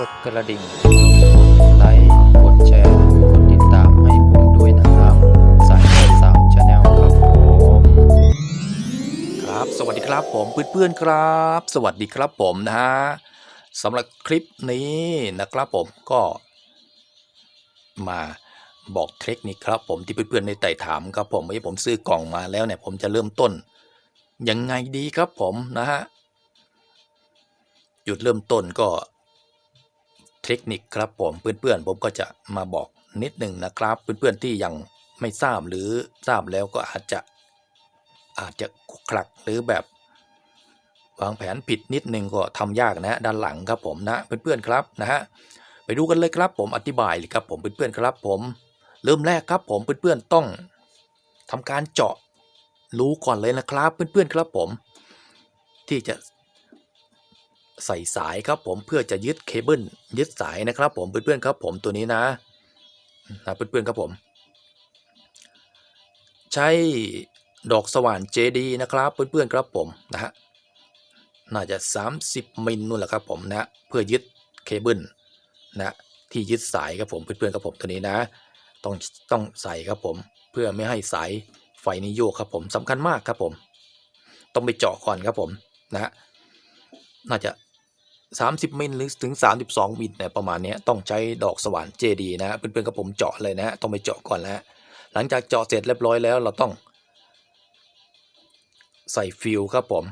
กดกระดิ่ง กดไลค์ กดแชร์ กดติดตามให้ผมด้วยนะครับ สายเสามชาแนลครับผม ครับ สวัสดีครับผมเพื่อนๆครับ สวัสดีครับผมนะฮะสำหรับคลิปนี้นะครับผมก็มาบอกเทคนิคครับผมที่เพื่อนๆในไต่ถามครับผมว่าผมซื้อกล่องมาแล้วเนี่ยผมจะเริ่มต้นยังไงดีครับผมนะฮะจุดเริ่มต้นก็ เทคนิคครับผมเพื่อนๆผมก็จะมาบอกนิดหนึ่งนะครับ เพื่อนๆที่ยังไม่ทราบหรือทราบแล้วก็อาจจะอาจจะคลักหรือแบบวางแผนผิดนิดนึงก็ทำยากนะฮะด้านหลังครับผมนะเพื่อนๆครับนะฮะไปดูกันเลยครับผมอธิบายเลยครับผมเพื่อนๆครับ ผมเริ่มแรกครับผมเพื่อนๆต้องทำการเจาะรู้ก่อนเลยนะครับ เพื่อนๆครับผม ที่จะ ใส่สายครับผมเพื่อจะยึดเคเบิลยึดสายนะครับผมเพื่อนๆครับผมตัวนี้นะนะเพื่อนๆครับผม ใช้ดอกสว่านเจดีนะครับเพื่อนๆครับผมนะฮะน่าจะ 30 มิลนู่นแหละครับผมนะเพื่อยึดเคเบิลนะที่ยึดสายครับผมเพื่อนๆครับผมตัวนี้นะ ต้องต้องใส่ครับผมเพื่อไม่ให้สายไฟนี้โยกครับผมสำคัญมากครับผม ต้องไปเจาะก่อนครับผมนะฮะน่าจะ 30 มิลหรือถึง 32 มิลเนี่ยประมาณนี้ต้องใช้ดอกสว่านเจดีนะเพื่อนๆกับผมเจาะเลยนะฮะต้องไปเจาะก่อนแล้วหลังจากเจาะเสร็จเรียบร้อยแล้วเราต้อง ใส่ฟิลครับผม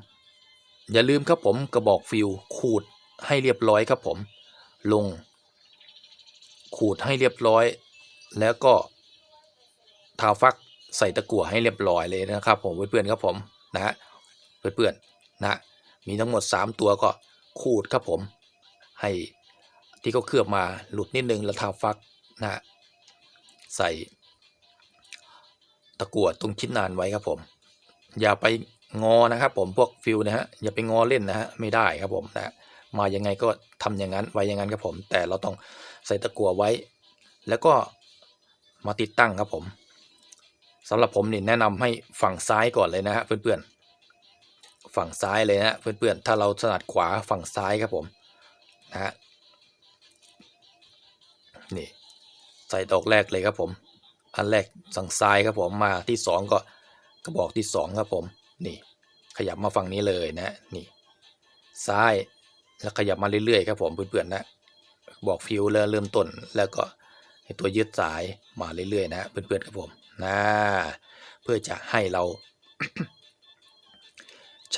อย่าลืมครับผมกระบอกฟิลขูดให้เรียบร้อยครับผม ลง ขูดให้เรียบร้อย แล้วก็ทาฟักใส่ตะกั่วให้เรียบร้อยเลยนะครับผมเพื่อนๆครับผมนะฮะเพื่อนๆนะมีทั้งหมด 3 ตัวก็ ขูดครับผม ให้ที่เขาเคลือบมาหลุดนิดนึงแล้วทาฟักนะฮะใส่ตะกั่วตรงชิ้นนานไว้ครับผม อย่าไปงอนะครับผมพวกฟิลนะฮะอย่าไปงอเล่นนะฮะไม่ได้ครับผมนะมายังไงก็ทำอย่างนั้นไว้อย่างนั้นครับผม แต่เราต้องใส่ตะกั่วไว้ แล้วก็มาติดตั้งครับผมสำหรับผมนี่แนะนำให้ฝั่งซ้ายก่อนเลยนะฮะเพื่อนๆ ฝั่งซ้ายเลยนะเพื่อนๆ ถ้าเราถนัดขวาฝั่งซ้ายครับผมนะฮะนี่ใส่ดอกแรกเลยครับผม อันแรกสั่งซ้ายครับผมมาที่สองก็กระบอกที่สองครับผมนี่ ขยับมาฝั่งนี้เลยนะนี่ ซ้ายแล้วขยับมาเรื่อยๆครับผมเพื่อนๆนะบอกฟิวแล้วเริ่มต้นแล้วก็ให้ตัวยึดสายมาเรื่อยๆนะเพื่อนๆครับผมนะเพื่อจะให้เรา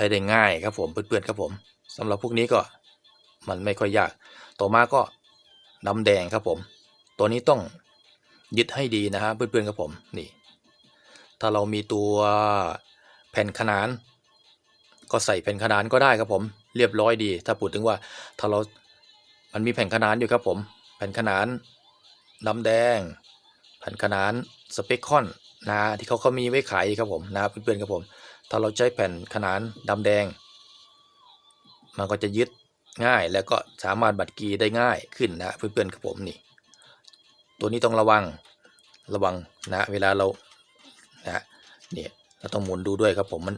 ช้ได้ง่ายครับผมเพื่อนๆครับผมสำหรับพวกนี้ก็มันไม่ค่อยยาก ต่อมาก็น้ำแดงครับผม ตัวนี้ต้องยึดให้ดีนะฮะเพื่อนๆครับผมนี่ ถ้าเรามีตัวแผ่นขนาน ก็ใส่แผ่นขนานก็ได้ครับผม เรียบร้อยดี ถ้าพูดถึงว่าถ้าเรา มันมีแผ่นขนานอยู่ครับผม แผ่นขนานดำแดง แผ่นขนานสเปคคอนนะที่เขาเขามีไว้ขายครับผมนะเพื่อนๆครับผม ถ้าเราใช้แผ่นขนานดำแดง มันก็จะยึดง่ายแล้วก็สามารถบัดกีได้ง่ายขึ้นนะเพื่อนๆครับผมนี่ ตัวนี้ต้องระวังระวังนะเวลาเรานะเนี่ยเราต้องหมุนดูด้วยครับผมมัน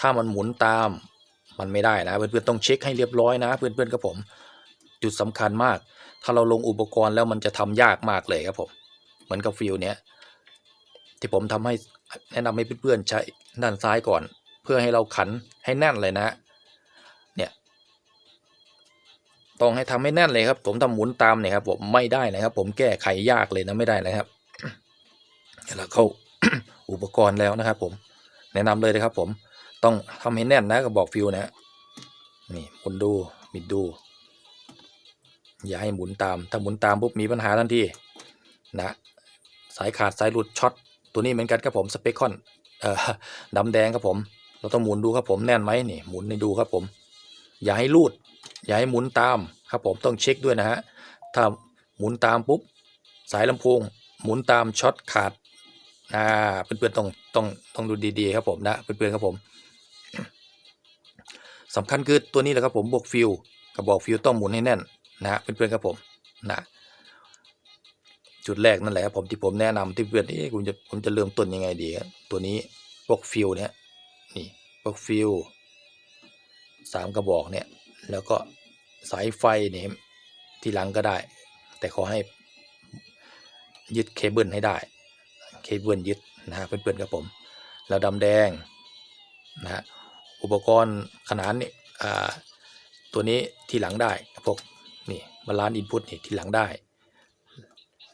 ถ้ามันหมุนตามมันไม่ได้นะเพื่อนๆต้องเช็คให้เรียบร้อยนะเพื่อนๆครับผมจุดสำคัญมาก ถ้าเราลงอุปกรณ์แล้วมันจะทำยากมากเลยครับผมเหมือนกับฟิลเนี้ย ที่ผมทำให้แนะนำให้เพื่อนๆใช้ด้านซ้ายก่อน เพื่อให้เราขันให้แน่นเลยนะเนี่ยต้องให้ทำให้แน่นเลยครับ ผมทำหมุนตามเนี่ยครับ ผมไม่ได้นะครับ ผมแก้ไขยากเลยนะไม่ได้นะครับแล้วเข้าอุปกรณ์แล้วนะครับ ผม แนะนำเลยนะครับ ผมต้องทำให้แน่นนะกับบอกฟิวนะฮะนี่หมุนดูบิดดู อย่าให้หมุนตาม ถ้าหมุนตามปุ๊บมีปัญหาทันทีนะสายขาดสายหลุดช็อต ตัวนี้เหมือนกันครับผมสเปคคอนเอ่อดำแดงครับผม เราต้องหมุนดูครับผมแน่นไหมนี่หมุนให้ดูครับผม อย่าให้รูด อย่าให้หมุนตามครับผมต้องเช็คด้วยนะฮะถ้าหมุนตามปุ๊บสายลำโพงหมุนตามช็อตขาดอ่าเพื่อนๆต้องต้องต้องดูดีๆครับผมนะเพื่อนๆครับผมสำคัญคือตัวนี้แหละครับผมบวกฟิวกระบอกฟิวต้องหมุนให้แน่นนะฮะเพื่อนๆครับผมนะ จุดแรกนั่นแหละครับผมที่ผมแนะนำที่เพื่อนที่ผมจะผมจะเริ่มต้นยังไงดีครับตัวนี้พวกฟิวเนี่ยนี่พวกฟิวสามกระบอกเนี่ยแล้วก็สายไฟเนี่ยทีหลังก็ได้ แต่ขอให้ยึดเคเบิลให้ได้เคเบิลยึดนะฮะเพื่อนๆครับผมแล้วดำแดงนะฮะอุปกรณ์ขนานนี่อ่าตัวนี้ที่หลังได้พวกนี่บาลานซ์อินพุตนี่ที่หลังได้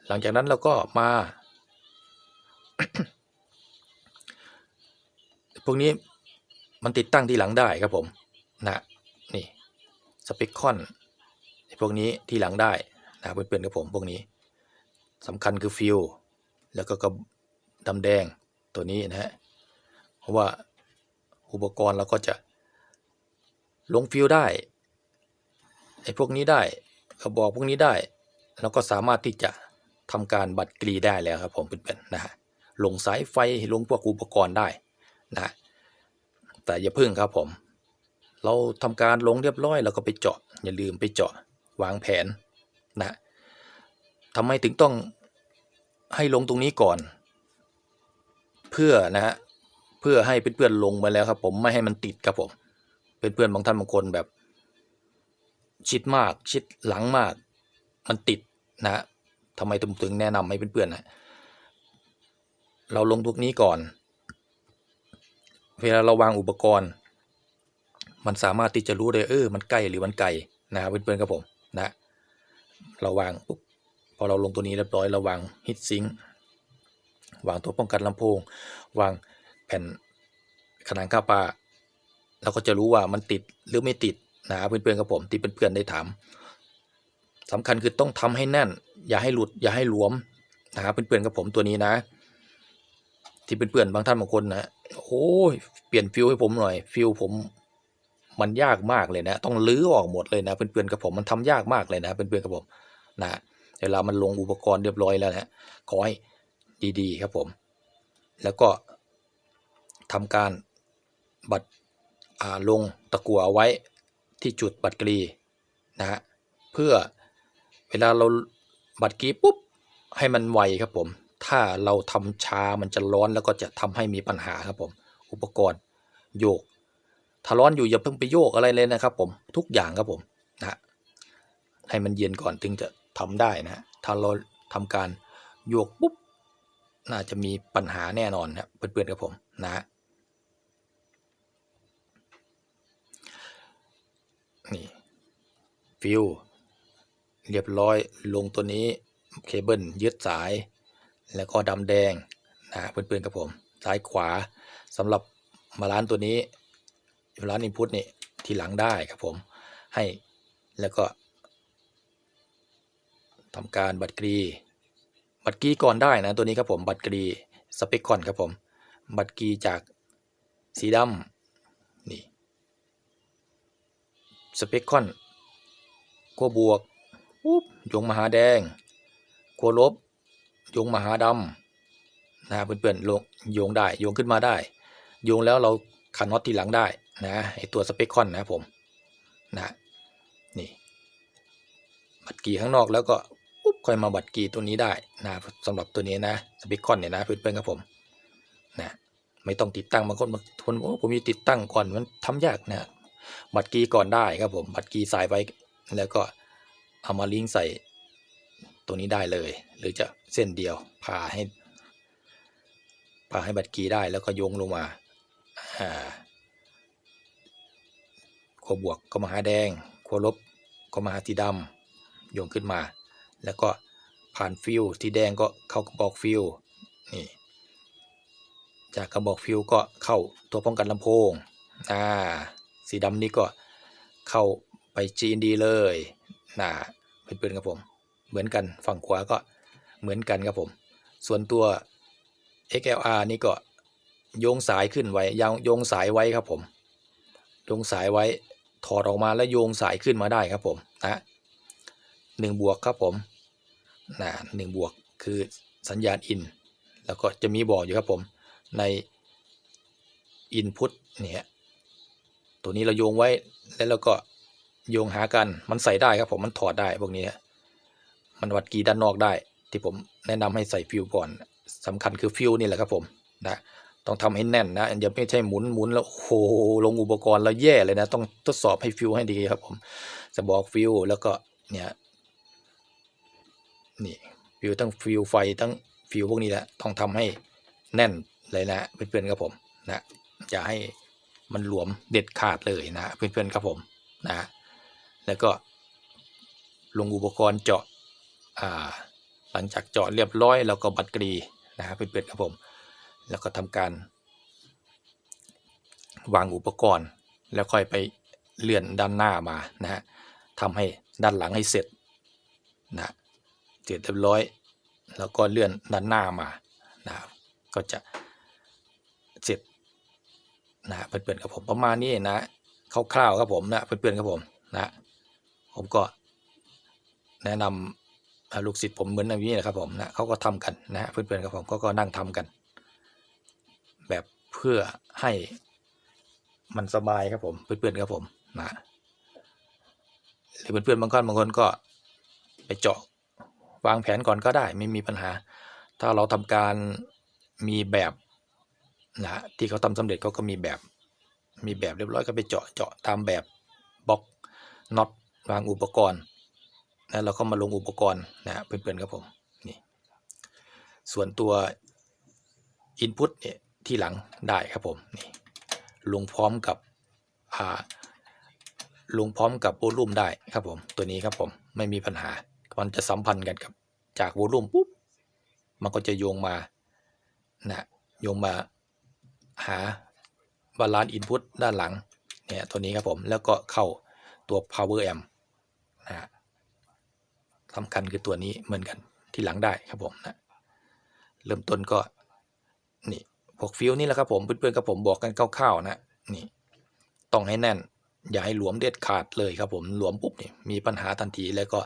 หลังจากนั้นเราก็มา พวกนี้มันติดตั้งที่หลังได้ครับผมนะนี่สเปคคอนพวกนี้ที่หลังได้นะเพื่อนๆกับผมพวกนี้สำคัญคือฟิลแล้วก็กระดำแดงตัวนี้นะฮะเพราะว่าอุปกรณ์เราก็จะลงฟิลได้ไอ้พวกนี้ได้กระบอกพวกนี้ได้ เราก็สามารถที่จะ ทำการบัดกรีได้แล้วครับผมเพื่อนๆนะฮะลงสายไฟลงพวกอุปกรณ์ได้นะแต่อย่าพึ่งครับผม เราทำการลงเรียบร้อยเราก็ไปเจาะ อย่าลืมไปเจาะวางแผนนะทำไมถึงต้องให้ลงตรงนี้ก่อน เพื่อนะฮะเพื่อให้เพื่อนๆลงมาแล้วครับ ผมไม่ให้มันติดครับผมเพื่อนๆบางท่านบางคนแบบ ชิดมากชิดหลังมาก มันติดนะฮะ ทำไมถึงถึงแนะนำให้เพื่อนๆนะเราลงพวกนี้ก่อน เวลาเราวางอุปกรณ์ มันสามารถที่จะรู้ได้เออ มันใกล้หรือมันไกลนะครับเพื่อนๆครับผมนะเราวางปุ๊บพอเราลงตัวนี้เรียบร้อยเราวางฮิตซิงวางตัวป้องกันลำโพง วางแผ่นขนานข้าปลาเราก็จะรู้ว่ามันติดหรือไม่ติดนะเพื่อนๆครับผมที่เพื่อนๆได้ถาม สำคัญคือต้องทำให้แน่น อย่าให้หลุดอย่าให้หลวมนะครับเพื่อนๆกับผมตัวนี้นะ ที่เพื่อนๆบางท่านบางคนนะโอ้ยเปลี่ยนฟิวให้ผมหน่อยฟิวผมมันยากมากเลยนะ ต้องลื้อออกหมดเลยนะเพื่อนๆกับผมมันทำยากมากเลยนะเพื่อนๆกับผมนะเวลามันลงอุปกรณ์เรียบร้อยแล้วนะขอให้ดีๆ ครับผม แล้วก็ทำการบัตรอ่าลงตะกั่วเอาไว้ที่จุดบัตรกรีนะฮะเพื่อ เวลาเราบัตรกรีปุ๊บให้มันไวครับผม ถ้าเราทำช้ามันจะร้อนแล้วก็จะทำให้มีปัญหาครับผม อุปกรณ์โยก ถ้าร้อนอยู่อย่าเพิ่งไปโยกอะไรเลยนะครับ ผมทุกอย่างครับผมนะให้มันเย็นก่อนถึงจะทำได้นะถ้าเราทำการโยกปุ๊บน่าจะมีปัญหาแน่นอนครับเพื่อนๆครับผมนะฮะนี่ฟิว เรียบร้อยลงตัวนี้เคเบิลยึดสาย แล้วก็ดำแดงนะเพื่อนๆกับผมซ้ายขวาสำหรับมาร้านตัวนี้ร้านอินพุตนี่ทีหลังได้ครับผมให้แล้วก็ทำการบัตรกรี บัตรกรีก่อนได้นะตัวนี้ครับผมบัตรกรีสเปคคอนครับผมบัตรกรีจากสีดำนี่สเปคคอนขั้วบวก ปุ๊บยงมหาแดงขั้วลบยงมหาดำนะเพื่อนๆลงโยงได้โยงขึ้นมาได้โยงแล้วเราขันน็อตทีหลังได้นะไอตัวสเปคคอนนะผมนะนี่บัตรกีข้างนอกแล้วก็ปุ๊บค่อยมาบัตรกีตัวนี้ได้นะสำหรับตัวนี้นะสเปคคอนเนี่ยนะเพื่อนๆครับผมนะไม่ต้องติดตั้งบางคนบางคนโอ้ผมมีติดตั้งก่อนมันทำยากนะบัตรกีก่อนได้ครับผมบัตรกีสายไว้แล้วก็ เอามาลิงก์ใส่ตัวนี้ได้เลย หรือจะเส้นเดียวผ่าให้ผ่าให้บัตรกีได้แล้วก็โยงลงมาขั้วบวกก็มาหาแดงขั้วลบก็มาหาสีดำโยงขึ้นมา แล้วก็ผ่านฟิวที่แดงก็เข้ากระบอกฟิวนี่จากกระบอกฟิวก็เข้าตัวป้องกันลำโพงอ่าสีดำนี่ก็เข้าไป GND เลยนะ เพื่อนๆครับผม เหมือนกันฝั่งขวาก็เหมือนกันครับผม ส่วนตัว XLR นี่ก็โยงสายขึ้นไว้ยางโยงสายไว้ครับผม โยงสายไว้ถอดออกมาแล้วโยงสายขึ้นมาได้ครับผมนะหนึ่งบวกครับผมนะหนึ่งบวกคือสัญญาณอิน แล้วก็จะมีบอกอยู่ครับผมใน Input เนี่ยตัวนี้เราโยงไว้แล้วเราก็ โยงหากันมันใส่ได้ครับผมมันถอดได้พวกนี้มันวัดกีด้านนอกได้ ที่ผมแนะนำให้ใส่ฟิวก่อนสำคัญคือฟิวนี่แหละครับผมนะต้องทำให้แน่นนะอย่าไม่ใช่หมุนหมุนแล้วโอ้โหลงอุปกรณ์แล้วแย่เลยนะ ต้องทดสอบให้ฟิวให้ดีครับผมจะบอกฟิวแล้วก็เนี่ยนี่ฟิวทั้งฟิวไฟทั้งฟิวพวกนี้แหละต้องทำให้แน่นเลยนะเพื่อนๆครับผมนะอย่าให้มันหลวมเด็ดขาดเลยนะเพื่อนๆครับผมนะ แล้วก็ลงอุปกรณ์เจาะหลังจากเจาะเรียบร้อยแล้วก็บัดกรีนะเพื่อนๆครับผม แล้วก็ทำการวางอุปกรณ์ แล้วค่อยไปเลื่อนด้านหน้ามานะฮะทำให้ด้านหลังให้เสร็จนะเสร็จเรียบร้อย แล้วก็เลื่อนด้านหน้ามานะก็จะเสร็จนะเพื่อนๆกับผมประมาณนี้นะคร่าวๆครับผมนะเพื่อนๆครับผมนะ ผมก็แนะนำอ่าลูกศิษย์ผมเหมือนอย่างนี้แหละครับผมนะเขาก็ทำกันนะฮะเพื่อนๆครับผมเขาก็นั่งทำกัน แบบเพื่อให้มันสบายครับผม เพื่อนๆครับผมนะหรือเพื่อนๆบางคนบางคนก็ไปเจาะวางแผนก่อนก็ได้ไม่มีปัญหา ถ้าเราทำการมีแบบนะที่เขาทำสำเร็จเขาก็มีแบบมีแบบเรียบร้อยก็ไปเจาะเจาะตามแบบบล็อกน็อต วางอุปกรณ์แล้วเราก็มาลงอุปกรณ์นะเพื่อนๆครับผมนี่ส่วนตัว Input เนี่ยที่หลังได้ครับผมนี่ลงพร้อมกับอ่าลงพร้อมกับโวลูมได้ครับผมตัวนี้ครับผมไม่มีปัญหามันจะสัมพันธ์กันกับจากโวลูมปุ๊บมันก็จะโยงมานะโยงมาหาบาลานซ์อินพุตด้านหลังเนี่ยตัวนี้ครับผมแล้วก็เข้าตัว power amp นะสำคัญคือตัวนี้เหมือนกันที่หลังได้ครับผมนะเริ่มต้นก็นี่พวกฟิวนี่แหละครับผมเพื่อนๆกับผมบอกกันคร่าวๆนะนี่ต้องให้แน่น อย่าให้หลวมเด็ดขาดเลยครับผมหลวมปุ๊บนี่มีปัญหาทันทีแล้วก็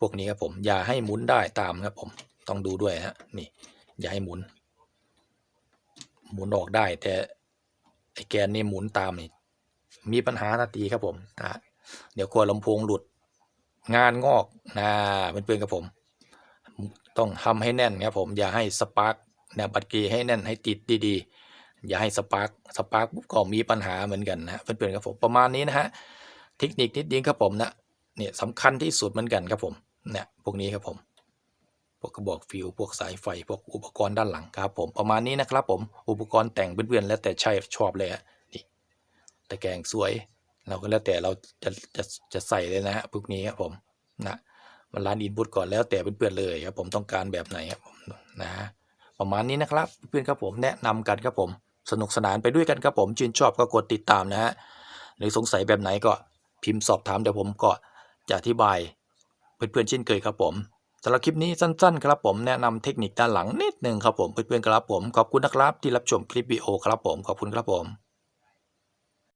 พวกนี้ครับผมอย่าให้หมุนได้ตามครับผมต้องดูด้วยฮะนี่อย่าให้หมุน หมุนออกได้ แต่ไอแกนนี่หมุนตามนี่มีปัญหาทันทีครับผมนะเดี๋ยวกลัวลำโพงหลุด งานงอกนะเพื่อนๆกับผม ต้องทำให้แน่นครับผมอย่าให้สปาร์กนะบัตรกย์ให้แน่นให้ติดดีๆ อย่าให้สปาร์กสปาร์กปุ๊บก็มีปัญหาเหมือนกันนะเพื่อนๆครับผมประมาณนี้นะฮะเทคนิคนิดเดียวครับผมนะเนี่ยสำคัญที่สุดเหมือนกันครับผมเนี่ยพวกนี้ครับผมพวกกระบอกฟิวพวกสายไฟพวกอุปกรณ์ด้านหลังครับผมประมาณนี้นะครับผมอุปกรณ์แต่งเพื่อนๆแล้วแต่ใช่ชอบเลยฮะนี่ตะแกรงสวย เราก็แล้วแต่เราจะจะจะใส่เลยนะฮะพวกนี้ครับผมนะมันร้านอินพุตก่อนแล้วแต่เพื่อนๆเลยครับผมต้องการแบบไหนครับผมนะประมาณนี้นะครับเพื่อนๆครับผมแนะนำกันครับผมสนุกสนานไปด้วยกันครับผมชื่นชอบก็กดติดตามนะฮะหรือสงสัยแบบไหนก็พิมพ์สอบถามเดี๋ยวผมก็จะอธิบายเพื่อนๆเช่นเคยครับผมสำหรับคลิปนี้สั้นๆ ครับผมแนะนำเทคนิคด้านหลังนิดนึงครับผมเพื่อนๆครับผมขอบคุณนะครับที่รับชมคลิปวิดีโอครับผมขอบคุณครับผม